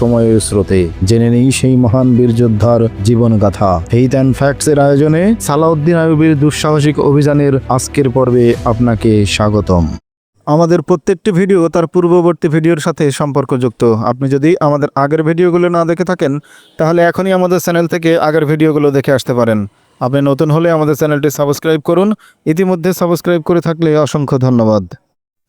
সময়ের স্রোতে। জেনে নেই সেই মহান বীর যোদ্ধার জীবন গাথা ফেইথ অ্যান্ড ফ্যাক্টস এর আয়োজনে সালাউদ্দিন আইয়ুবের দুঃসাহসিক অভিযানের আজকের পর্বে আপনাকে স্বাগতম। আমাদের প্রত্যেকটি ভিডিও তার পূর্ববর্তী ভিডিওর সাথে সম্পর্কযুক্ত। আপনি যদি আমাদের আগের ভিডিওগুলো না দেখে থাকেন, তাহলে এখনই আমাদের চ্যানেল থেকে আগের ভিডিওগুলো দেখে আসতে পারেন। আপনি নতুন হলে আমাদের চ্যানেলটি সাবস্ক্রাইব করুন। ইতিমধ্যে সাবস্ক্রাইব করে থাকলে অসংখ্য ধন্যবাদ।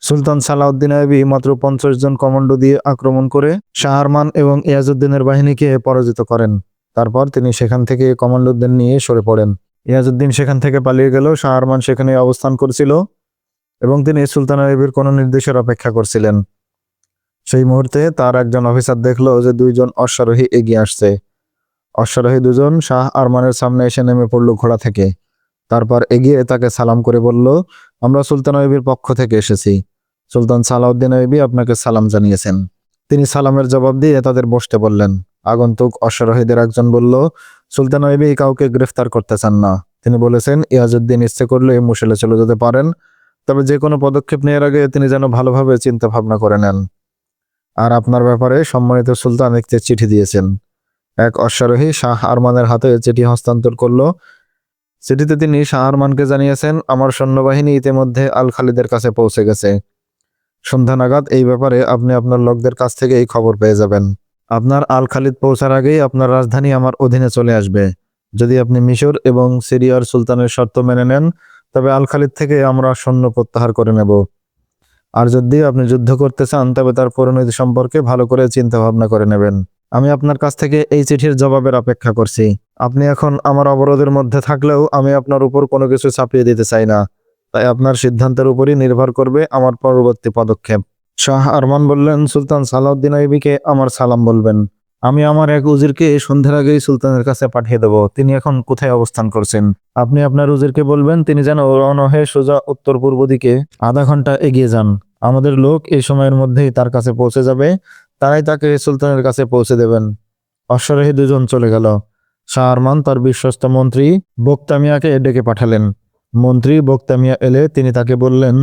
সুলতান সালাউদ্দিন আইবি মাত্র পঞ্চাশ জন কমান্ডো দিয়ে আক্রমণ করে শাহরমান এবং ইয়াজউদ্দিনের বাহিনীকে পরাজিত করেন। তারপর তিনি সেখান থেকে কমান্ডোদের নিয়ে সরে পড়েন। ইয়াজউদ্দিন সেখান থেকে পালিয়ে গেল শাহরমান সেখানে অবস্থান করছিল এবং তিনি সুলতান আইবির কোনো নির্দেশের অপেক্ষা করছিলেন। সেই মুহূর্তে তার একজন অফিসার দেখল যে দুইজন অশ্বারোহী এগিয়ে আসছে। অশ্বারোহী দুজন শাহ আরমানের সামনে এসে নেমে পড়ল ঘোড়া থেকে। তারপর এগিয়ে তাকে সালাম করে বলল, আমরা সুলতান আইবির পক্ষ থেকে এসেছি। সুলতান সালাউদ্দিন আইবি আপনাকে সালাম জানিয়েছেন। তিনি সালামের জবাব দিয়ে তাদের বসতে বললেন। আগন্তুক অশ্বারোহীদের একজন বলল, সুলতান আইবি কাউকে গ্রেফতার করতে চান না। তিনি বলেছেন, ইয়াজউদ্দিন ইচ্ছে করলে মুসেলে চলে যেতে পারেন, তবে যে কোনো পদক্ষেপ নেওয়ার আগে তিনি যেন ভালোভাবে চিন্তা ভাবনা করে নেন। আর আপনার ব্যাপারে সম্মানিত সুলতান একটি চিঠি দিয়েছেন। এক অশ্বারোহী শাহ আরমানের হাতে চিঠি হস্তান্তর করল চিঠিতে তিনি শাহ আরমানকে জানিয়েছেন, আমার সৈন্যবাহিনী ইতিমধ্যে আল খালিদের কাছে পৌঁছে গেছে। সন্ধ্যা নাগাদ এই ব্যাপারে আপনি আপনার লোকদের কাছ থেকে এই খবর পেয়ে যাবেন। আপনার আল খালিদ পৌঁছার আগেই আপনার রাজধানী আমার অধীনে চলে আসবে। যদি আপনি মিশর এবং সিরিয়ার সুলতানের শর্ত মেনে নেন, তবে আল খালিদ থেকে আমরা সৈন্য প্রত্যাহার করে নেব। আর যদি আপনি যুদ্ধ করতে চান, তবে তার পরিণতি সম্পর্কে ভালো করে চিন্তা ভাবনা করে নেবেন। আমি আপনার কাছ থেকে এই চিঠির জবাবের অপেক্ষা করছি। আপনি এখন আমার অবরোধের মধ্যে থাকলেও আমি আপনার উপর কোনো কিছু চাপিয়ে দিতে চাই না। তাই আপনার সিদ্ধান্তের উপরই নির্ভর করবে আমার পরবর্তী পদক্ষেপ। শাহ আরমান বললেন, সুলতান সালাউদ্দিন আইবিকে আমার সালাম বলবেন। আমি আমার এক উজিরকে সন্ধ্যার আগেই সুলতানের কাছে পাঠিয়ে দেব। তিনি এখন কোথায় অবস্থান করছেন? আপনি আপনার উজিরকে বলবেন, তিনি যেন রওনা হয়ে সোজা উত্তর পূর্ব দিকে আধা ঘণ্টা এগিয়ে যান। আমাদের লোক এই সময়ের মধ্যেই তার কাছে পৌঁছে যাবে। তারাই তাকে সুলতানের কাছে পৌঁছে দেবেন। অশ্বারোহী দুজন চলে গেল। শাহ আরমান তার বিশ্বস্ত মন্ত্রী বক্তামিয়াকে ডেকে পাঠালেন। মন্ত্রী বক্তামিয়া এলে তিনি তাকে বললেন,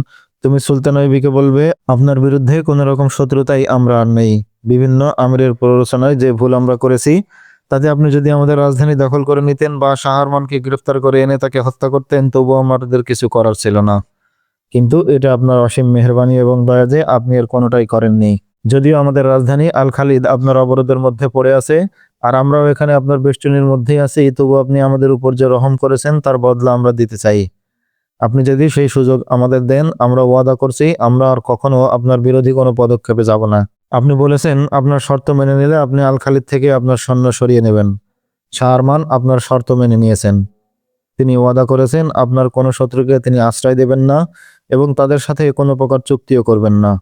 তুমি সুলতান ঐবিকে বলবে, আপনার বিরুদ্ধে কোনো রকম শত্রুতাই আমরা আর নেই। বিভিন্ন আমিরের প্ররোচনায় যে ভুল আমরা করেছি, তাতে আপনি যদি আমাদের রাজধানী দখল করে নিতেন বা শাহরমানকে গ্রেফতার করে এনে তাকে হত্যা করতেন তবু আমাদের কিছু করার ছিল না। কিন্তু এটা আপনার অসীম মেহরবানি এবং দয়া যে আপনি এর কোনোটাই করেননি। যদিও আমাদের রাজধানী আল খালিদ আপনার অবরোধের মধ্যে পড়ে আছে, আর আমরাও এখানে আপনার বেষ্টনীর মধ্যেই আছি, তবু আপনি আমাদের উপর যে রহম করেছেন তার বদলা আমরা দিতে চাই। আপনি যদি সেই সুযোগ আমাদের দেন, আমরা ওয়াদা করছি, আমরা আর কখনো আপনার বিরোধী কোনো পদক্ষেপে যাব না। আপনি বলেছেন, আপনার শর্ত মেনে নিলে আপনি আল খালিদ থেকে আপনার সৈন্য সরিয়ে নেবেন। শাহরমান আপনার শর্ত মেনে নিয়েছেন। তিনি ওয়াদা করেছেন, আপনার কোনো শত্রুকে তিনি আশ্রয় দেবেন না এবং তাদের সাথে কোনো প্রকার চুক্তিও করবেন না।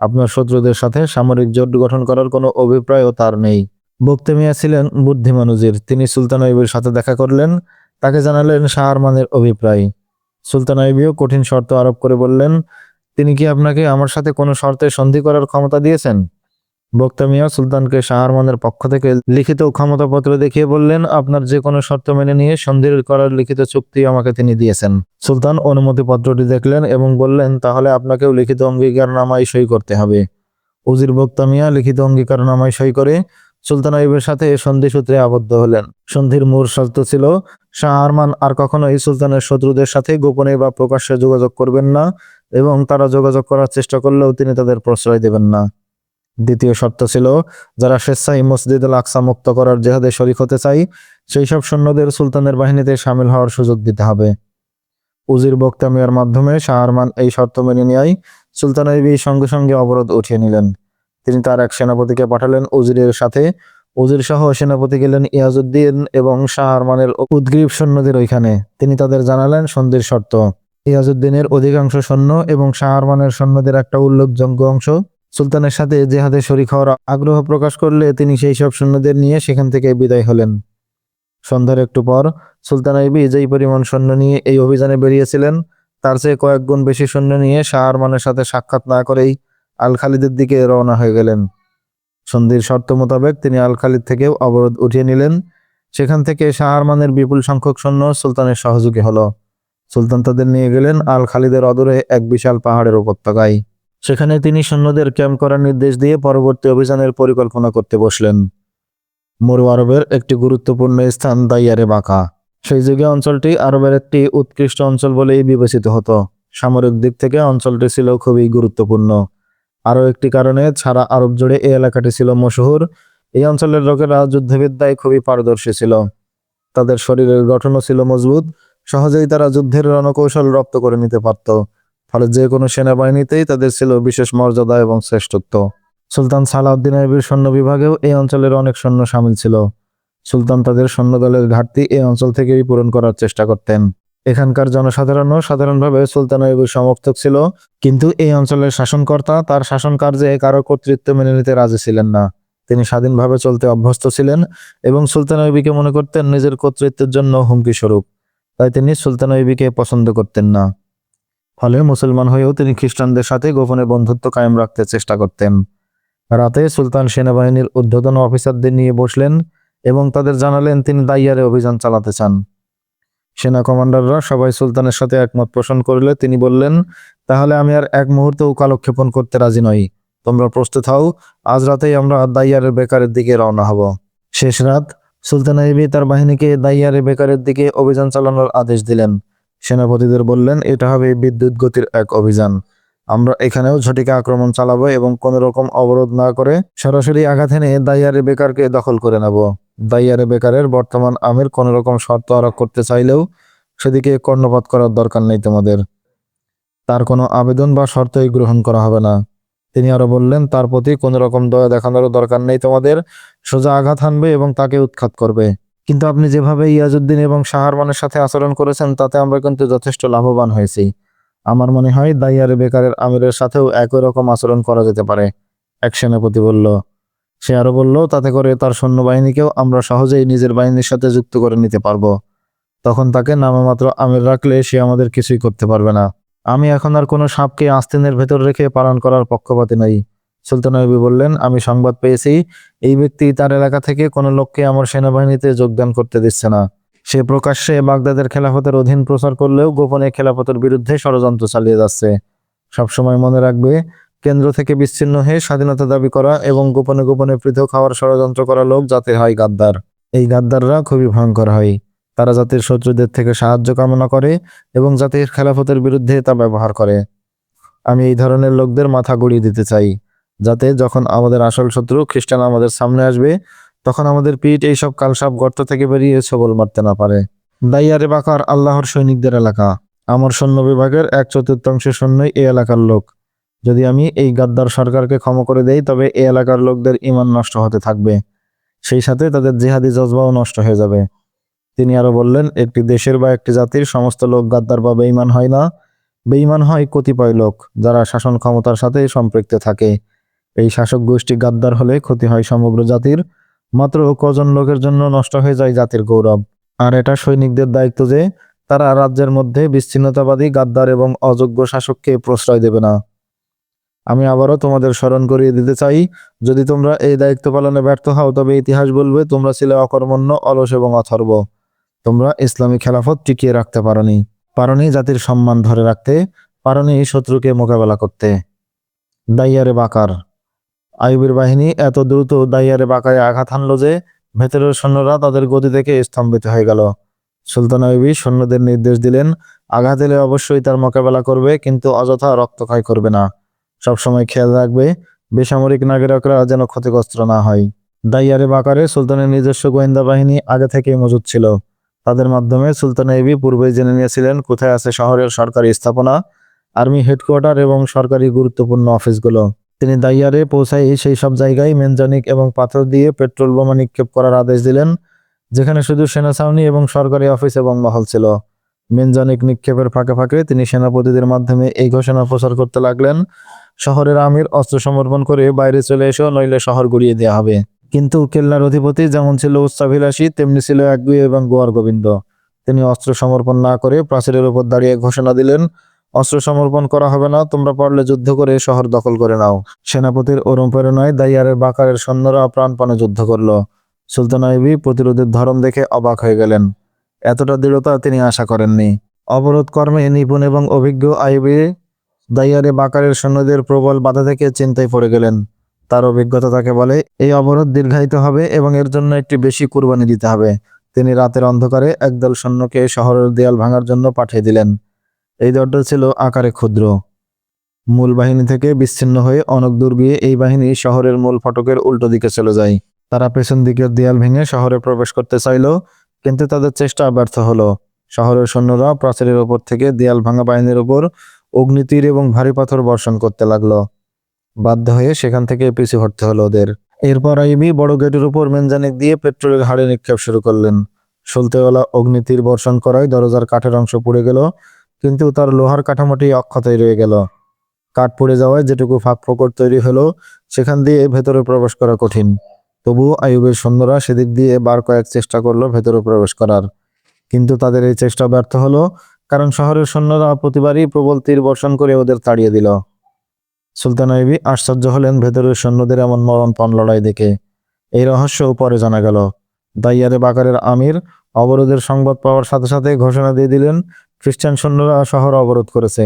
আপনার শত্রুদের সাথে সামরিক জোট গঠন করার কোনো অভিপ্রায়ও তার নেই। বক্তেমিয়া ছিলেন বুদ্ধিমান উজির। তিনি সুলতান আইবের সাথে দেখা করলেন, তাকে জানালেন শাহরমানের অভিপ্রায়। সুলতান আইবিও কঠিন শর্ত আরোপ করে বললেন, তিনি কি আপনাকে আমার সাথে কোনো শর্তে সন্ধি করার ক্ষমতা দিয়েছেন? বক্তামিয়া সুলতানকে শাহরমানের পক্ষ থেকে লিখিত ক্ষমতাপত্র দেখিয়ে বললেন, আপনার যে কোনো শর্ত মেনে নিয়ে সন্ধির করার লিখিত চুক্তি আমাকে তিনি দিয়েছেন। সুলতান অনুমতিপত্রটি দেখলেন এবং বললেন, তাহলে আপনাকেও লিখিত অঙ্গীকারনামায় সই করতে হবে। উজির বক্তামিয়া লিখিত অঙ্গীকারনামায় সই করে সুলতান আইবের সাথে সন্ধি সূত্রে আবদ্ধ হলেন। সন্ধির মূল শর্ত ছিল শাহ আরমান আর কখনোই সুলতানের শত্রুদের সাথে গোপনে বা প্রকাশ্যে যোগাযোগ করবেন না এবং তারা যোগাযোগ করার চেষ্টা করলেও তিনি তাদের প্রশ্রয় দেবেন না। দ্বিতীয় শর্ত ছিল, যারা স্বেচ্ছায় মসজিদ আল আকসা মুক্ত করার জেহাদে শরিক হতে চাই সেই সব সৈন্যদের সুলতানের বাহিনীতে সামিল হওয়ার সুযোগ দিতে হবে। উজির বক্তামিয়ার মাধ্যমে শাহরমান এই শর্ত মেনে নেয় সুলতান আইবি সঙ্গে সঙ্গে অবরোধ উঠিয়ে নিলেন। তিনি তার এক সেনাপতিকে পাঠালেন উজিরের সাথে। উজির সহ সেনাপতি গেলেন ইয়াজউদ্দিন এবং শাহরমানের উদ্গ্রীব সৈন্যদের ওইখানে। তিনি তাদের জানালেন সন্ধির শর্ত। ইয়াজউদ্দিনের অধিকাংশ সৈন্য এবং শাহরমানের সৈন্যদের একটা উল্লেখযোগ্য অংশ সুলতানের সাথে জেহাদে শরিক হওয়ার আগ্রহ প্রকাশ করলে তিনি সেই সব সৈন্যদের নিয়ে সেখান থেকে বিদায় হলেন। সন্ধ্যার একটু পর সুলতান আইবি যেই পরিমাণ সৈন্য নিয়ে এই অভিযানে বেরিয়েছিলেন, তার চেয়ে কয়েক গুণ বেশি সৈন্য নিয়ে শাহ আরমানের সাথে সাক্ষাৎ না করেই আল খালিদের দিকে রওনা হয়ে গেলেন। সন্ধির শর্ত মোতাবেক তিনি আল খালিদ থেকেও অবরোধ উঠিয়ে নিলেন। সেখান থেকে শাহ আরমানের বিপুল সংখ্যক সৈন্য সুলতানের সহযোগী হলো। সুলতান তাদের নিয়ে গেলেন আল খালিদের অদূরে এক বিশাল পাহাড়ের উপত্যকায়। সেখানে তিনি সৈন্যদের ক্যাম্প করার নির্দেশ দিয়ে পরবর্তী অভিযানের পরিকল্পনা করতে বসলেন। মরু আরবের একটি গুরুত্বপূর্ণ স্থান দাইয়ারে বাঁকা। সেই যুগে অঞ্চলটি আরবের একটি উৎকৃষ্ট অঞ্চল বলেই বিবেচিত হতো। সামরিক দিক থেকে অঞ্চলটি ছিল খুবই গুরুত্বপূর্ণ। আরও একটি কারণে ছাড়া আরব জুড়ে এই এলাকাটি ছিল মশহুর। এই অঞ্চলের লোকেরা যুদ্ধবিদ্যায় খুবই পারদর্শী ছিল। তাদের শরীরের গঠনও ছিল মজবুত। সহজেই তারা যুদ্ধের রণকৌশল রপ্ত করে নিতে পারত। ফলে যে কোনো সেনাবাহিনীতেই তাদের ছিল বিশেষ মর্যাদা এবং শ্রেষ্ঠত্ব। সুলতান সালাউদ্দিন আইবির সৈন্য বিভাগেও এই অঞ্চলের অনেক সৈন্য সামিল ছিল। সুলতান তাদের সৈন্যদলের ঘাটতি এই অঞ্চল থেকেই পূরণ করার চেষ্টা করতেন। এখানকার জনসাধারণও সাধারণভাবে সুলতান আইবির সমর্থক ছিল, কিন্তু এই অঞ্চলের শাসনকর্তা তার শাসন কার্যে কারও কর্তৃত্ব মেনে নিতে রাজি ছিলেন না। তিনি স্বাধীনভাবে চলতে অভ্যস্ত ছিলেন এবং সুলতান আইবিকে মনে করতেন নিজের কর্তৃত্বের জন্য হুমকি স্বরূপ, তাই তিনি সুলতান আইবিকে পছন্দ করতেন না। ফলে মুসলমান হয়েও তিনি খ্রিস্টানদের সাথে গোপনে বন্ধুত্ব কায়েম রাখতে চেষ্টা করতেন। রাতে সুলতান সেনাবাহিনীর ঊর্ধ্বতন অফিসারদের নিয়ে বসলেন এবং তাদের জানালেন তিনি দাইয়ারে অভিযান চালাতে চান। সেনা কমান্ডাররা সবাই সুলতানের সাথে একমত পোষণ করলে তিনি বললেন, তাহলে আমি আর এক মুহূর্তেও কালক্ষেপণ করতে রাজি নই। তোমরা প্রস্তুত হও, আজ রাতেই আমরা দাইয়ারের বেকারের দিকে রওনা হব। শেষ রাত সুলতান আইবি তার বাহিনীকে দাইয়ারে বেকারের দিকে অভিযান চালানোর আদেশ দিলেন। সেনাপতিদের বললেন, এটা হবে বিদ্যুৎ গতির এক অভিযান। আমরা এখানেও ঝটিকা আক্রমণ চালাবো এবং কোনো রকম অবরোধ না করে সরাসরি আঘাত এনে দাইয়ারে বেকারকে দখল করে নেব। দাইয়ারে বেকারের বর্তমান আমির কোনো রকম শর্ত আরোপ করতে চাইলেও সেদিকে কর্ণপাত করার দরকার নেই তোমাদের। তার কোনো আবেদন বা শর্তই গ্রহণ করা হবে না। তিনি আরও বললেন, তার প্রতি কোনো রকম দয়া দেখানোর দরকার নেই তোমাদের। সোজা আঘাত হানবে এবং তাকে উৎখাত করবে। কিন্তু আপনি যেভাবে ইয়াজউদ্দিন এবং শাহরমানের সাথে আচরণ করেছেন, তাতে আমরা কিন্তু যথেষ্ট লাভবান হয়েছি। আমার মনে হয় দাইয়ারে বেকারের আমিরের সাথেও একই রকম আচরণ করা যেতে পারে। এক সেনাপতি বলল, সে আরও বলল, তাতে করে তার সৈন্যবাহিনীকেও আমরা সহজেই নিজের বাহিনীর সাথে যুক্ত করে নিতে পারব। তখন তাকে নামমাত্র আমির রাখলে সে আমাদের কিছুই করতে পারবে না। আমি এখন আর কোনো সাপকে আস্তিনের ভেতর রেখে পালন করার পক্ষপাতি নই। সুলতান আইবি বললেন, আমি সংবাদ পেয়েছি, এই ব্যক্তি তার এলাকা থেকে কোনো লোককে আমার সেনাবাহিনীতে যোগদান করতে দিচ্ছে না। সে প্রকাশ্যে বাগদাদের খেলাফতের অধীন প্রচার করলেও গোপনে খেলাফতের বিরুদ্ধে ষড়যন্ত্র চালিয়ে যাচ্ছে। সবসময় মনে রাখবে, কেন্দ্র থেকে বিচ্ছিন্ন হয়ে স্বাধীনতা দাবি করা এবং গোপনে গোপনে পৃথক হওয়ার ষড়যন্ত্র করা লোক যাতে হয় গাদ্দার। এই গাদ্দাররা খুবই ভয়ঙ্কর হয়। তারা জাতির শত্রুদের থেকে সাহায্য কামনা করে এবং জাতির খেলাফতের বিরুদ্ধে তা ব্যবহার করে। আমি এই ধরনের লোকদের মাথা গড়িয়ে দিতে চাই। যাতে যখন আমাদের আসল শত্রু খ্রিস্টান আমাদের সামনে আসবে, তখন আমাদের পিঠ এইসব কালসাপ গর্ত থেকে বেরিয়ে ছবল মারতে না পারে। দাইয়ারে বাকার আল্লাহর সৈনিকদের এলাকা। আমার সৈন্য বিভাগের এক চতুর্থাংশ সৈন্যই এই এলাকার লোক। যদি আমি এই গাদ্দার সরকারকে ক্ষমা করে দেই, তবে এই এলাকার লোকদের ইমান নষ্ট হতে থাকবে। সেই সাথে তাদের জেহাদি জজবাও নষ্ট হয়ে যাবে। তিনি আরও বললেন, একটি দেশের বা একটি জাতির সমস্ত লোক গাদ্দার বা বেঈমান হয় না। বেঈমান হয় কতিপয় লোক, যারা শাসন ক্ষমতার সাথে সম্পৃক্ত থাকে। এই শাসক গোষ্ঠী গাদ্দার হলে ক্ষতি হয় সমগ্র জাতির। মাত্র কজন লোকের জন্য নষ্ট হয়ে যায় জাতির গৌরব। আর এটা সৈনিকদের দায়িত্ব যে, তারা রাজ্যের মধ্যে বিচ্ছিন্নতাবাদী, গাদ্দার এবং অযোগ্য শাসককে প্রশ্রয় দেবে না। আমি আবারও তোমাদের স্মরণ করিয়ে দিতে চাই, যদি তোমরা এই দায়িত্ব পালনে ব্যর্থ হও, তবে ইতিহাস বলবে, তোমরা ছিলে অকর্মণ্য, অলস এবং অথর্ব। তোমরা ইসলামী খেলাফত টিকিয়ে রাখতে পারোনি। পারনি জাতির সম্মান ধরে রাখতে, পারনি শত্রুকে মোকাবেলা করতে। দাইয়ারে বাকার। আইবের বাহিনী এত দ্রুত দাইয়ারে বাকায় আঘাত হানলো যে ভেতরের সৈন্যরা তাদের গতি থেকে স্তম্ভিত হয়ে গেল। সুলতান আইবি সৈন্যদের নির্দেশ দিলেন, আঘাত এলে অবশ্যই তার মোকাবেলা করবে, কিন্তু অযথা রক্তক্ষয় করবে না। সবসময় খেয়াল রাখবে, বেসামরিক নাগরিকরা যেন ক্ষতিগ্রস্ত না হয়। দাইয়ারে বাকারে সুলতানের নিজস্ব গোয়েন্দা বাহিনী আগে থেকেই মজুদ ছিল। তাদের মাধ্যমে সুলতান এবি পূর্বেই জেনে নিয়েছিলেন, কোথায় আছে শহরের সরকারি স্থাপনা, আর্মি হেডকোয়ার্টার এবং সরকারি গুরুত্বপূর্ণ অফিসগুলো। তিনি দাইয়ারে পৌঁছায় সেই সব জায়গায় মেনজানিক এবং পাথর দিয়ে পেট্রোল বোমা নিক্ষেপ করার আদেশ দিলেন, যেখানে শুধু সেনা ছাউনি এবং সরকারি অফিস এবং মহল ছিল। মেনজানিক নিক্ষেপের ফাঁকে ফাঁকে তিনি সেনাপতিদের মাধ্যমে এই ঘোষণা প্রচার করতে লাগলেন, শহরের আমির অস্ত্র সমর্পণ করে বাইরে চলে এসো, নইলে শহর গড়িয়ে দেওয়া হবে। কিন্তু কেল্লার অধিপতি যেমন ছিল উচ্চাভিলাষী, তেমনি ছিল একগুয়ে এবং গোয়ার গোবিন্দ। তিনি অস্ত্র সমর্পণ না করে প্রাচীরের উপর দাঁড়িয়ে ঘোষণা দিলেন অস্ত্র সমর্পণ করা হবে না। তোমরা পারলে যুদ্ধ করে শহর দখল করে নাও। সেনাপতির অনুপ্রেরণায় দাইয়ারের বাকারের সৈন্যরা প্রাণপণে যুদ্ধ করল। সুলতান আইবি প্রতিরোধের ধরন দেখে অবাক হয়ে গেলেন। এতটা দৃঢ়তা তিনি আশা করেননি। অবরোধ কর্মে নিপুণ এবং অভিজ্ঞ আইবি দাইয়ারে বাকারের সৈন্যদের প্রবল বাধা থেকে চিন্তায় পড়ে গেলেন। তার অভিজ্ঞতা তাকে বলে, এই অবরোধ দীর্ঘায়িত হবে এবং এর জন্য একটি বেশি কুরবানি দিতে হবে। তিনি রাতের অন্ধকারে একদল সৈন্যকে শহরের দেয়াল ভাঙার জন্য পাঠিয়ে দিলেন। এই দলটা ছিল আকারে ক্ষুদ্র। মূল বাহিনী থেকে বিচ্ছিন্ন হয়ে অনেক দূর গিয়ে এই বাহিনী শহরের মূল ফটকের উল্টো দিকে চলে যায়। তারা পেছন দিকের দেয়াল ভেঙে শহরে প্রবেশ করতে চাইল, কিন্তু তাদের চেষ্টা ব্যর্থ হলো। শহরের সৈন্যরা প্রাচীরের ওপর থেকে দেয়াল ভাঙা বাহিনীর ওপর অগ্নিতীর এবং ভারী পাথর বর্ষণ করতে লাগল। বাধ্য হয়ে সেখান থেকে পিছু হটতে হলো ওদের। এরপর আইবি বড় গেটের উপর মেনজানিক দিয়ে পেট্রোলের হাড়ে নিক্ষেপ শুরু করলেন। সলতেওয়ালা অগ্নিতীর বর্ষণ করায় দরজার কাঠের অংশ পুড়ে গেল কিন্তু তার লোহার কাঠামোটি অক্ষতই রয়ে গেল। কাঠ পড়ে যাওয়ায় যেটুকু ফাঁক ফোকর তৈরি হলো, সেখান দিয়ে ভেতরে প্রবেশ করা কঠিন। তবু আইয়ুবের সৈন্যরা সেদিক দিয়ে বার কয়েক চেষ্টা করল ভেতরে প্রবেশ করার। কিন্তু তাদের এই চেষ্টা ব্যর্থ হলো, কারণ শহরের সৈন্যরা প্রতিবারই প্রবল তীর বর্ষণ করে ওদের তাড়িয়ে দিল। সুলতান আইবি আশ্চর্য হলেন ভেতরের সৈন্যদের এমন মরণ মরণপণ লড়াই দেখে। এই রহস্য পরে জানা গেল। দাইয়ারে বাকারের আমির অবরোধের সংবাদ পাওয়ার সাথে সাথে ঘোষণা দিয়ে দিলেন খ্রিস্টান সৈন্যরা শহর অবরোধ করেছে।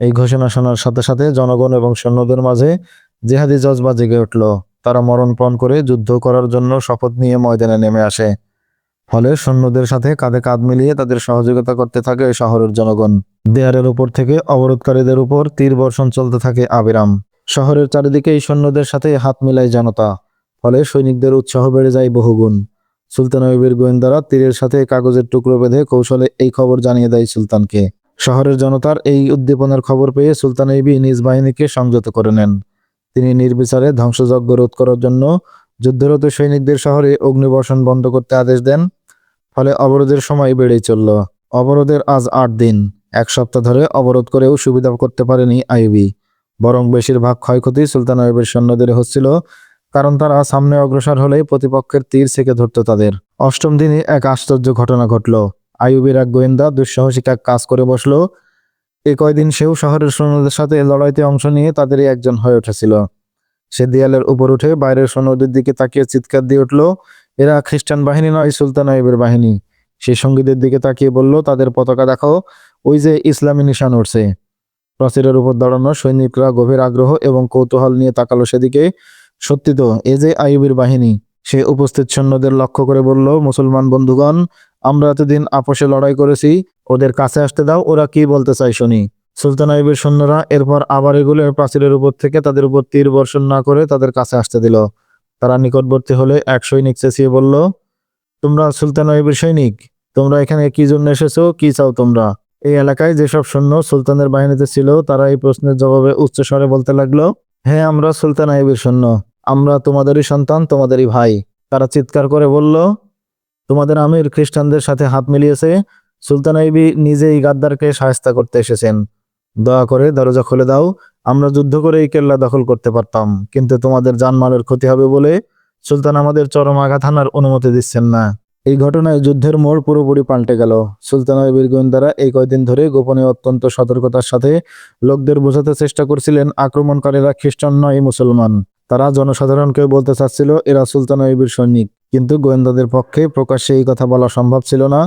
এই ঘোষণা শোনার সাথে সাথে জনগণ এবং সৈন্যদের মাঝে জেহাদি জজবা জেগে উঠল। তারা মরণপণ করে যুদ্ধ করার জন্য শপথ নিয়ে ময়দানে নেমে আসে। ফলে সৈন্যদের সাথে কাঁধে কাঁধ মিলিয়ে তাদের সহযোগিতা করতে থাকে শহরের জনগণ। দেয়ালের উপর থেকে অবরোধকারীদের উপর তীর বর্ষণ চলতে থাকে আবিরাম। শহরের চারিদিকে এই সৈন্যদের সাথে হাত মিলায় জনতা। ফলে সৈনিকদের উৎসাহ বেড়ে যায় বহুগুণ। সুলতান আইবের গোয়েন্দারা তীরের সাথে কাগজের টুকরো বেঁধে কৌশলে এই খবর জানিয়ে দেয় সুলতানকে। শহরের জনতার এই উদ্দীপনার খবর পেয়ে সুলতান আইবি নিজ বাহিনীকে সংযত করে নেন। তিনি নির্বিচারে ধ্বংসযজ্ঞ রোধ করার জন্য যুদ্ধরত সৈনিকদের শহরে অগ্নিবর্ষণ বন্ধ করতে আদেশ দেন, ফলে অবরোধের সময় বেড়েই চলল। অবরোধের আজ আট দিন, এক সপ্তাহ ধরে অবরোধ করেও সুবিধা করতে পারেনি আইবি বরং বেশিরভাগ ক্ষয়ক্ষতি সুলতান আইবের সৈন্যদের হচ্ছিল কারণ তারা সামনে অগ্রসর হলেই প্রতিপক্ষের তীর থেকে ধরত তাদের। অষ্টম দিনে এক আশ্চর্য ঘটনা ঘটল। আইয়ুবের এক গোয়েন্দা দুঃসাহসিক এক কাজ করে বসল। এ কয়দিন সেও শহরের সৈন্যদের সাথে লড়াইতে অংশ নিয়ে তাদেরই একজন হয়ে উঠেছিল। সে দেয়ালের উপর উঠে বাইরের সৈন্যদের দিকে তাকিয়ে চিৎকার দিয়ে উঠল, এরা খ্রিস্টান বাহিনী নয়, সুলতান আইবের বাহিনী। সে সঙ্গীদের দিকে তাকিয়ে বলল, তাদের পতাকা দেখাও, ওই যে ইসলামী নিশান উঠছে প্রাচীরের উপর দাঁড়ানো সৈনিকরা গভীর আগ্রহ এবং কৌতূহল নিয়ে তাকালো সেদিকে। সত্যি তো, এ যে আইয়ুবের বাহিনী, সে উপস্থিত সৈন্যদের লক্ষ্য করে বলল, মুসলমান বন্ধুগণ, আমরা এতদিন আপোষে লড়াই করেছি, ওদের কাছে আসতে দাও, ওরা কি বলতে চাই শুনি। সুলতান আইবের সৈন্যরা এরপর আবার এগুলো প্রাচীরের উপর থেকে তাদের উপর তীর বর্ষণ না করে তাদের কাছে আসতে দিল। তারা নিকটবর্তী হলে এক সৈনিক চেঁচিয়ে বলল, তোমরা সুলতান আইবের সৈনিক, তোমরা এখানে কি জন্য এসেছ, কি চাও তোমরা? এই এলাকায় যেসব সৈন্য সুলতানের বাহিনীতে ছিল, তারা এই প্রশ্নের জবাবে উচ্চস্বরে বলতে লাগল হ্যাঁ আমরা সুলতান আইবের সৈন্য। আমরা তোমাদেরই সন্তান, তোমাদেরই ভাই। তারা চিৎকার করে বলল, তোমাদের আমির খ্রিস্টানদের সাথে হাত মিলিয়েছে। সুলতান আইবি নিজেই গাদ্দারকে সাহায্য করতে এসেছেন। দয়া করে দরজা খুলে দাও। আমরা যুদ্ধ করে এই কেল্লা দখল করতে পারতাম। কিন্তু তোমাদের জানমালের ক্ষতি হবে বলে সুলতান আমাদের চরম আঘাত হানার অনুমতি দিচ্ছেন না। এই ঘটনায় যুদ্ধের মোড় পুরোপুরি পাল্টে গেল। সুলতান আইবির গোয়েন্দারা এই কয়দিন ধরে গোপনে অত্যন্ত সতর্কতার সাথে লোকদের বোঝাতে চেষ্টা করছিলেন আক্রমণকারীরা খ্রিস্টান নয় মুসলমান। তারা জনসাধারণকে বলতে চাচ্ছিল, এরা সুলতান আইবির সৈনিক। কিন্তু গোয়েন্দাদের পক্ষে প্রকাশ্যে এই কথা বলা সম্ভব ছিল না।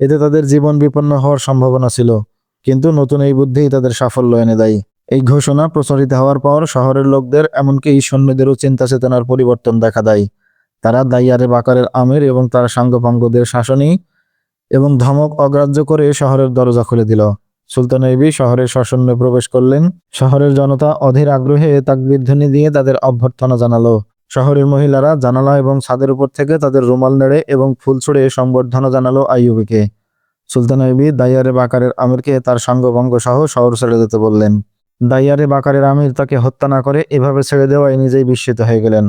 এতে তাদের জীবন বিপন্ন হওয়ার সম্ভাবনা ছিল, কিন্তু নতুন এই বুদ্ধিই তাদের সাফল্য এনে দেয়। এই ঘোষণা প্রচারিত হওয়ার পর শহরের লোকদের, এমনকি এই সৈন্যদেরও চিন্তা চেতনার পরিবর্তন দেখা দেয়। তারা দাইয়ারে বাকারের আমির এবং তার সাঙ্গপাঙ্গদের শাসনী এবং ধমক অগ্রাহ্য করে শহরের দরজা খুলে দিল। সুলতান এবি শহরে সশন্যে প্রবেশ করলেন। শহরের জনতা অধীর আগ্রহে তাকবীর ধ্বনি দিয়ে তাদের অভ্যর্থনা জানালো। শহরের মহিলারা জানালা এবং ছাদের উপর থেকে তাদের রুমাল নেড়ে এবং ফুল ছুড়ে সম্বর্ধনা জানালো আইয়ুবিকে। সুলতান আইবি দাইয়ারে বাকারের আমিরকে তার সাঙ্গভঙ্গ সহ শহর ছেড়ে দিতে বললেন। দাইয়ারে বাকারের আমির তাকে হত্যা না করে এভাবে ছেড়ে দেওয়ায় নিজেই বিস্মিত হয়ে গেলেন।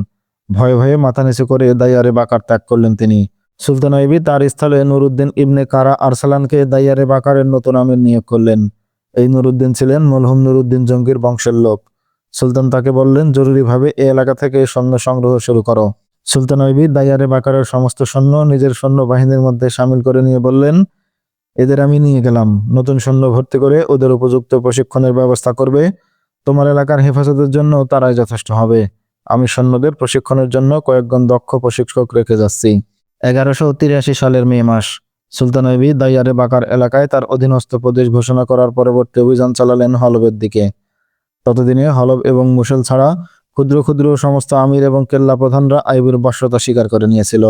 ভয়ে ভয়ে মাথা নিচু করে দাইয়ারে বাকার ত্যাগ করলেন তিনি। সুলতান আইবি তার স্থলে নুরুদ্দিন ইবনে কারা আরসালানকে দাইয়ারে বাকারের নতুন আমির নিয়োগ করলেন। এই নুরুদ্দিন ছিলেন মলহুম নুরুদ্দিন জঙ্গির বংশের লোক। সুলতান তাকে বললেন, জরুরিভাবে এ এলাকা থেকে সৈন্য সংগ্রহ শুরু করো। সুলতান আইবি দাইয়ারে বাকারের সমস্ত সৈন্য নিজের সৈন্য বাহিনীর মধ্যে সামিল করে নিয়ে বললেন, এদের আমি নিয়ে গেলাম। নতুন সৈন্য ভর্তি করে ওদের উপযুক্ত প্রশিক্ষণের ব্যবস্থা করবে। তোমার এলাকার হেফাজতের জন্য তারাই যথেষ্ট হবে। আমি সৈন্যদের প্রশিক্ষণের জন্য কয়েকজন দক্ষ প্রশিক্ষক রেখে যাচ্ছি। এগারোশো তিরাশি সালের মে মাস, সুলতান আইবি দাইয়ারে বাকার এলাকায় তার অধীনস্থ প্রদেশ ঘোষণা করার পরবর্তী অভিযান চালালেন হলবের দিকে। ততদিনে হলব এবং মুসল ছাড়া ক্ষুদ্র ক্ষুদ্র সমস্ত আমির এবং কেল্লা প্রধানরা আইবুর বশ্যতা স্বীকার করে নিয়েছিল।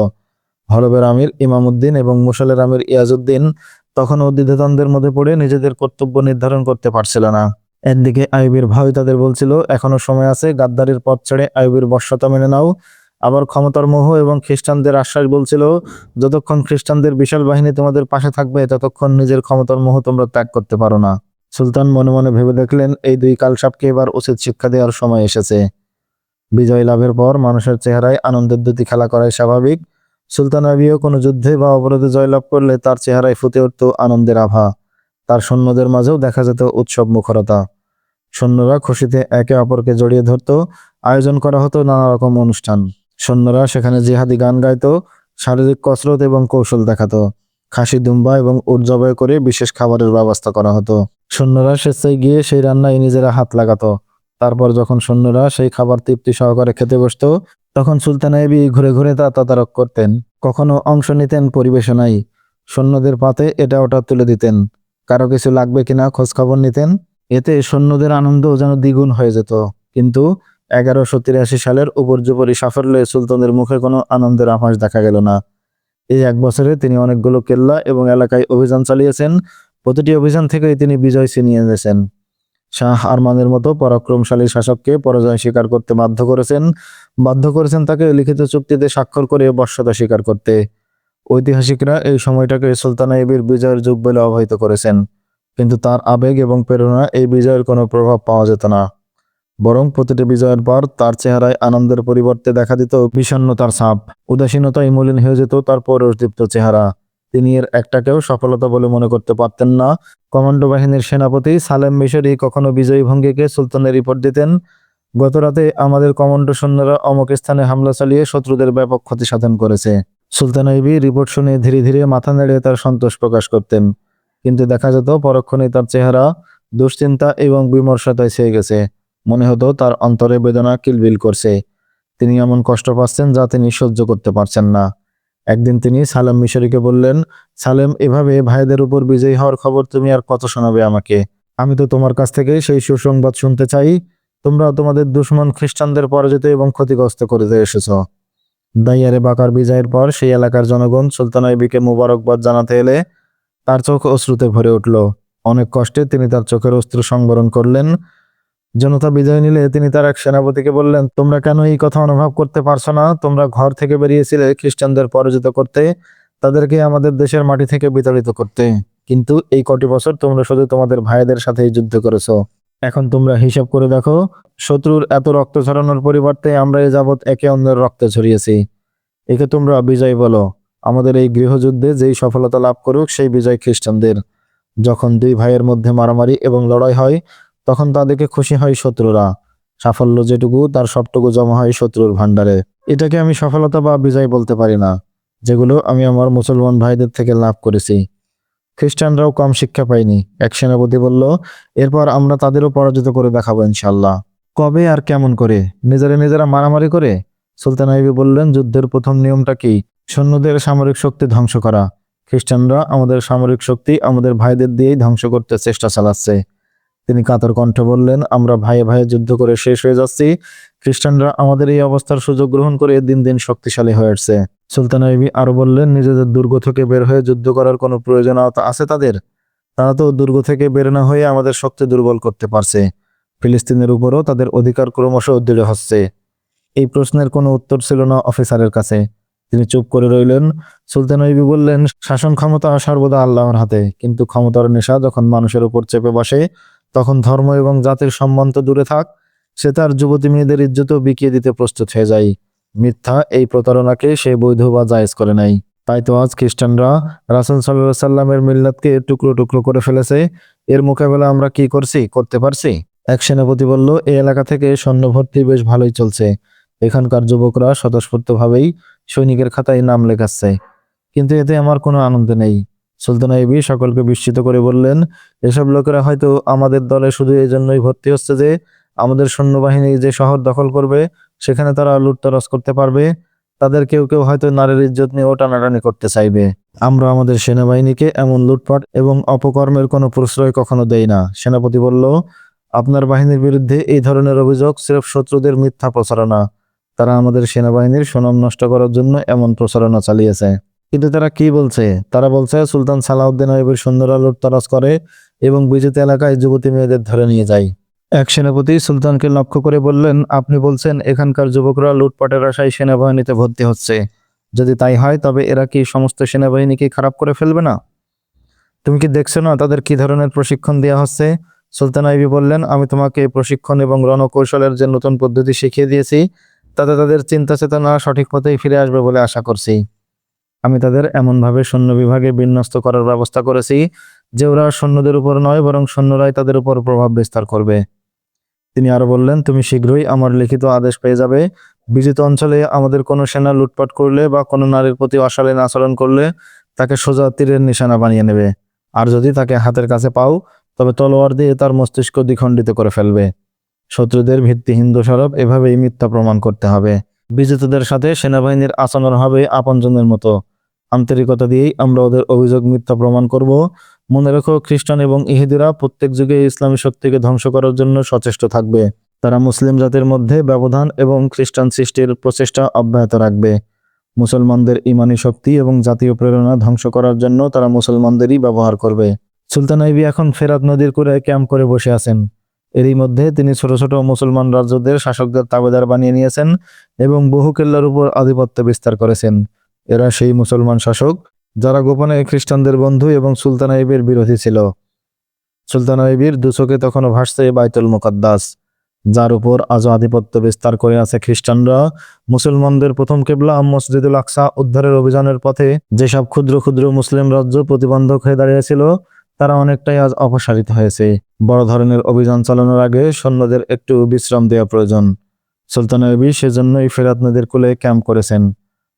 হলবের আমির ইমামউদ্দিন এবং মুসলের আমির ইয়াজউদ্দিন তখন দ্বিধাদ্বন্দ্বের মধ্যে পড়ে নিজেদের কর্তব্য নির্ধারণ করতে পারছিল না। একদিকে আইবির ভাই তাদের বলছিল, এখনও সময় আছে গাদ্দারির পথ ছেড়ে আইবির বশ্যতা মেনে নাও। আবার ক্ষমতার মোহ এবং খ্রিস্টানদের আশ্বাস বলছিল, যতক্ষণ খ্রিস্টানদের বিশাল বাহিনী তোমাদের পাশে থাকবে, ততক্ষণ নিজের ক্ষমতার মোহ তোমরা ত্যাগ করতে পারো না। সুলতান মনে মনে ভেবে দেখলেন, এই দুই কালসাপকে এবার উচিত শিক্ষা দেওয়ার সময় এসেছে। বিজয় লাভের পর মানুষের চেহারায় আনন্দের দুটি খেলা করাই স্বাভাবিক। সুলতান আবিও কোনো যুদ্ধে বা অবরোধে জয়লাভ করলে তার চেহারায় ফুটে উঠত আনন্দের আভা। তার সৈন্যদের মাঝেও দেখা যেত উৎসব মুখরতা। সৈন্যরা খুশিতে একে অপরকে জড়িয়ে ধরত। আয়োজন করা হতো নানা রকম অনুষ্ঠান। সৈন্যরা সেখানে জিহাদি গান গাইতো, শারীরিক কসরত এবং কৌশল দেখাতো, খাসি, দুম্বা এবং উট জবাই করে বিশেষ খাবারের ব্যবস্থা করা হতো। সৈন্যরা স্বেচ্ছায় গিয়ে সেই রান্নায় নিজেরা হাত লাগাতো। তারপর যখন সৈন্যরা সেই খাবার তৃপ্তি সহকারে খেতে বসতো, তখন সুলতান এবি ঘুরে ঘুরে তা তদারক করতেন। কখনো অংশ নিতেন পরিবেশনায় সৈন্যদের পাতে এটা ওটা তুলে দিতেন। কারও কিছু লাগবে কিনা খোঁজ খবর নিতেন। এতে সৈন্যদের আনন্দ যেন দ্বিগুণ হয়ে যেত। কিন্তু এগারোশো তিরাশি সালের উপর্যুপরি সাফল্যে সুলতানের মুখে কোনো আনন্দের আভাস দেখা গেল না। এই এক বছরে তিনি অনেকগুলো কেল্লা এবং এলাকায় অভিযান চালিয়েছেন। প্রতিটি অভিযান থেকেই তিনি বিজয় ছিনিয়ে এনেছেন। শাহ আরমানের মতো পরাক্রমশালী শাসককে পরাজয় স্বীকার করতে বাধ্য করেছেন। বাধ্য করেছেন তাকে লিখিত চুক্তিতে স্বাক্ষর করে বর্ষতা স্বীকার করতে। ঐতিহাসিকরা এই সময়টাকে সুলতান আইবির বিজয়ের যুগ বলে অবহিত করেছেন। কিন্তু তার আবেগ এবং প্রেরণা এই বিজয়ের কোনো প্রভাব পাওয়া যেত না। বরং প্রতিটি বিজয়ের পর তার চেহারায় আনন্দের পরিবর্তে দেখা দিত বিষণ্ণতার ছাপ। উদাসীনতায় মলিন হয়ে যেত তার পরশদীপ্ত চেহারা। তিনি এর একটাকেও সফলতা বলে মনে করতে পারতেন না। কমান্ডো বাহিনীর সেনাপতি সালেম মিশরি কখনো বিজয়ী ভঙ্গিকে সুলতানের রিপোর্ট দিতেন। গতরাতে আমাদের কমান্ডো সৈন্যরা অমক স্থানে হামলা চালিয়ে শত্রুদের ব্যাপক ক্ষতি সাধন করেছে। সুলতান আইবি রিপোর্ট শুনে ধীরে ধীরে মাথা নেড়ে তার সন্তোষ প্রকাশ করতেন। কিন্তু দেখা যেত পরক্ষণে তার চেহারা, দুশ্চিন্তা এবং বিমর্ষতায় ছেয়ে গেছে। মনে হতো তার অন্তরে বেদনা কিলবিল করছে। তিনি এমন কষ্ট পাচ্ছেন যা তিনি সহ্য করতে পারছেন না। একদিন তিনি সালেম মিশরিকে বললেন, সালেম, এভাবে ভাইদের উপর বিজয়ী হওয়ার খবর তুমি আর কত শোনাবে আমাকে? আমি তো তোমার কাছ থেকে সেই সুসংবাদ শুনতে চাই। তোমরা তোমাদের দুশ্মন খ্রিস্টানদের পরাজিত এবং ক্ষতিগ্রস্ত করতে এসেছ। দাইয়ারে বাকার বিজয়ের পর সেই এলাকার জনগণ সুলতান আইবিকে মুবারকবাদ জানাতে এলে তার চোখ অশ্রুতে ভরে উঠল। অনেক কষ্টে তিনি তার চোখের অস্ত্র সংবরণ করলেন। জনতা বিজয় নিলে তিনি তার এক সেনাপতিকে বললেন, তোমরা কেন এই কথা অনুভব করতে পারছ না? তোমরা ঘর থেকে বেরিয়েছিলে খ্রিস্টানদের পরাজিত করতে, তাদেরকে আমাদের দেশের মাটি থেকে বিতাড়িত করতে। কিন্তু এই কটি বছর তোমরা শুধু তোমাদের ভাইদের সাথে যুদ্ধ করেছ। এখন তোমরা হিসাব করে দেখো, শত্রুর এত রক্ত ঝরানোর পরিবর্তে আমরা এ যাবৎ একে অন্যের রক্ত ছড়িয়েছি একে তোমরা বিজয় বলো। আমাদের এই গৃহযুদ্ধে যেই সফলতা লাভ করুক, সেই বিজয় খ্রিস্টানদের। যখন দুই ভাইয়ের মধ্যে মারামারি এবং লড়াই হয় তখন তাদেরকে খুশি হয় শত্রুরা। সাফল্য যেটুকু, তার সবটুকু জমা হয় শত্রুর ভাণ্ডারে। এটাকে আমি সফলতা বা বিজয় বলতে পারি না, যেগুলো আমি আমার মুসলমান ভাইদের থেকে লাভ করেছি। খ্রিস্টানরাও কম শিক্ষা পায়নি, এক সেনাপতি বলল, এরপর আমরা তাদেরও পরাজিত করে দেখাবো ইনশাল্লাহ কবে আর কেমন করে? নিজেরা নিজেরা মারামারি করে? সুলতান আইবি বললেন, যুদ্ধের প্রথম নিয়মটা কি? সৈন্যদের সামরিক শক্তি ধ্বংস করা। খ্রিস্টানরা আমাদের সামরিক শক্তি আমাদের ভাইদের দিয়েই ধ্বংস করতে চেষ্টা চালাচ্ছে। তিনি কাতর কণ্ঠে বললেন, আমরা ভাইয়ে ভাইয়ে যুদ্ধ করে শেষ হয়ে যাচ্ছি। খ্রিস্টানরা আমাদের এই অবস্থার সুযোগ গ্রহণ করে দিন দিন শক্তিশালী হয়ে উঠছে সুলতান আইবি আরও বললেন, নিজেদের দুর্গ থেকে বের হয়ে যুদ্ধ করার কোনো প্রয়োজনীয়তা আছে তাদের? তারা তো দুর্গ থেকে বের না হয়ে আমাদের শক্তি দুর্বল করতে পারছে। ফিলিস্তিনের উপরও তাদের অধিকার ক্রমশ দৃঢ় হচ্ছে। এই প্রশ্নের কোনো উত্তর ছিল না অফিসারের কাছে। তিনি চুপ করে রইলেন। সুলতান আইবি বললেন, শাসন ক্ষমতা সর্বদা আল্লাহর হাতে। কিন্তু ক্ষমতার নেশা যখন মানুষের উপর চেপে বসে তখন ধর্ম এবং জাতির সম্মান তো দূরে থাক, সে তার যুবতী মেয়েদের ইজ্জতও বিকিয়ে দিতে প্রস্তুত হয়ে যায়। মিথ্যা এই প্রতারণাকে সে বৈধ বা জায়েজ করে নাই। তাই তো আজ খ্রিস্টানরা রাসুল সাল্লাহ সাল্লামের মিল্লাতকে টুকরো টুকরো করে ফেলেছে। এর মোকাবেলা আমরা কি করছি, করতে পারছি? এক সেনাপতি বলল এই এলাকা থেকে সৈন্য ভর্তি বেশ ভালোই চলছে। এখানকার যুবকরা স্বতঃস্ফূর্তভাবেই সৈনিকের খাতায় নাম লেখাচ্ছে। কিন্তু এতে আমার কোনো আনন্দ নেই। সুলতান আইবি সকলকে বিস্মিত করে বললেন, এসব লোকেরা হয়তো আমাদের দলে শুধু এই জন্যই ভর্তি হচ্ছে যে আমাদের সৈন্যবাহিনী যে শহর দখল করবে, সেখানে তারা লুটতরাজ করতে পারবে। তাদের কেউ কেউ হয়তো নারীর ইজ্জত নিয়েও টানাটানি করতে চাইবে। আমরা আমাদের সেনাবাহিনীকে এমন লুটপাট এবং অপকর্মের কোনো প্রশ্রয় কখনো দেই না। সেনাপতি বলল, আপনার বাহিনীর বিরুদ্ধে এই ধরনের অভিযোগ স্রেফ শত্রুদের মিথ্যা প্রচারণা। তারা আমাদের সেনাবাহিনীর সুনাম নষ্ট করার জন্য এমন প্রচারণা চালিয়েছে। কিন্তু তারা কি বলছে? তারা বলছে, সুলতান সালাউদ্দিন আইবের সৈন্যরা লুটতরাজ করে এবং বিজিত এলাকায় যুবতী মেয়েদের ধরে নিয়ে যায়। এক সেনাপতি সুলতানকে লক্ষ্য করে বললেন, আপনি বলছেন এখানকার যুবকরা লুটপাটের আশায় সেনাবাহিনীতে ভর্তি হচ্ছে। যদি তাই হয়, তবে এরা কি সমস্ত সেনাবাহিনীকে খারাপ করে ফেলবে না? তুমি কি দেখছ না তাদের কি ধরনের প্রশিক্ষণ দেওয়া হচ্ছে? সুলতান আইবি বললেন, আমি তোমাকে প্রশিক্ষণ এবং রণকৌশলের যে নতুন পদ্ধতি শিখিয়ে দিয়েছি, তাতে তাদের চিন্তা চেতনা সঠিক পথেই ফিরে আসবে বলে আশা করছি। আমি তাদের এমনভাবে সৈন্য বিভাগে বিন্যস্ত করার ব্যবস্থা করেছি যে ওরা সৈন্যদের উপর নয়, বরং সৈন্যরাই তাদের উপর প্রভাব বিস্তার করবে। তিনি আরও বললেন, তুমি শীঘ্রই আমার লিখিত আদেশ পেয়ে যাবে। বিজিত অঞ্চলে আমাদের কোনো সেনা লুটপাট করলে বা কোনো নারীর প্রতি অশালীন আচরণ করলে তাকে সোজা তীরের নিশানা বানিয়ে নেবে। আর যদি তাকে হাতের কাছে পাও, তবে তলোয়ার দিয়ে তার মস্তিষ্ক দ্বিখণ্ডিত করে ফেলবে। শত্রুদের ভিত্তিহীন দোষারোপ এভাবেই মিথ্যা প্রমাণ করতে হবে। বিজিতদের সাথে সেনাবাহিনীর আচরণ হবে আপনজনের মতো। আন্তরিকতা দিয়েই আমরা ওদের অভিযোগ মিথ্যা প্রমাণ করব। মনে রেখো, খ্রিস্টান এবং ইহুদিরা প্রত্যেক যুগে ইসলামী শক্তিকে ধ্বংস করার জন্য সচেষ্ট থাকবে। তারা মুসলিম জাতির মধ্যে ব্যবধান এবং খ্রিস্টান সৃষ্টির প্রচেষ্টা অব্যাহত রাখবে। মুসলমানদের ইমানি শক্তি এবং জাতীয় প্রেরণা ধ্বংস করার জন্য তারা মুসলমানদেরই ব্যবহার করবে। সুলতান আইবি এখন ফেরাত নদীর কুড়ে ক্যাম্প করে বসে আছেন। এরই মধ্যে তিনি ছোট ছোট মুসলমান রাজ্যদের শাসকদের তাবেদার বানিয়ে নিয়েছেন এবং বহু কেল্লার উপর আধিপত্য বিস্তার করেছেন। এরা সেই মুসলমান শাসক যারা গোপনে খ্রিস্টানদের বন্ধু এবং সুলতান আইবের বিরোধী ছিল। সুলতান আইবির দুচোখে তখনও ভাসছে বাইতুল মুকাদ্দাস, যার উপর আজও আধিপত্য বিস্তার করে আছে খ্রিস্টানরা। মুসলমানদের প্রথম কেবলা মসজিদুল আকসা উদ্ধারের অভিযানের পথে যেসব ক্ষুদ্র ক্ষুদ্র মুসলিম রাজ্য প্রতিবন্ধক হয়ে দাঁড়িয়েছিল, তারা অনেকটাই আজ অপসারিত হয়েছে। বড় ধরনের অভিযান চালানোর আগে সৈন্যদের একটু বিশ্রাম দেওয়া প্রয়োজন। সুলতান আইবি সেজন্যই ফেরাত নদীর কূলে ক্যাম্প করেছেন।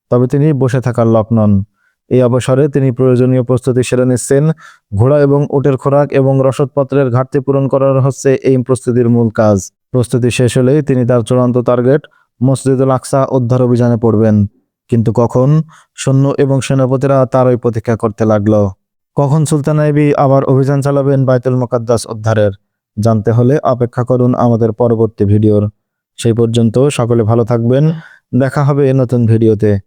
তবে তিনি বসে থাকার লোক নন। এই অবসরে তিনি প্রয়োজনীয় প্রস্তুতি সেরে নিচ্ছেন। ঘোড়া এবং উটের খোরাক এবং রসদপত্রের ঘাটতি পূরণ করার হচ্ছে এই প্রস্তুতির মূল কাজ। প্রস্তুতি শেষ হলেই তিনি তার চূড়ান্ত টার্গেট, মসজিদুল আকসা উদ্ধার অভিযানে পড়বেন। কিন্তু কখন? সৈন্য এবং সেনাপতিরা তারই প্রতীক্ষা করতে লাগল। কখন সুলতান আইবি আবার অভিযান চালাবেন বাইতুল মোকাদ্দাস উদ্ধারের? জানতে হলে অপেক্ষা করুন আমাদের পরবর্তী ভিডিওর। সেই পর্যন্ত সকলে ভালো থাকবেন। দেখা হবে নতুন ভিডিওতে।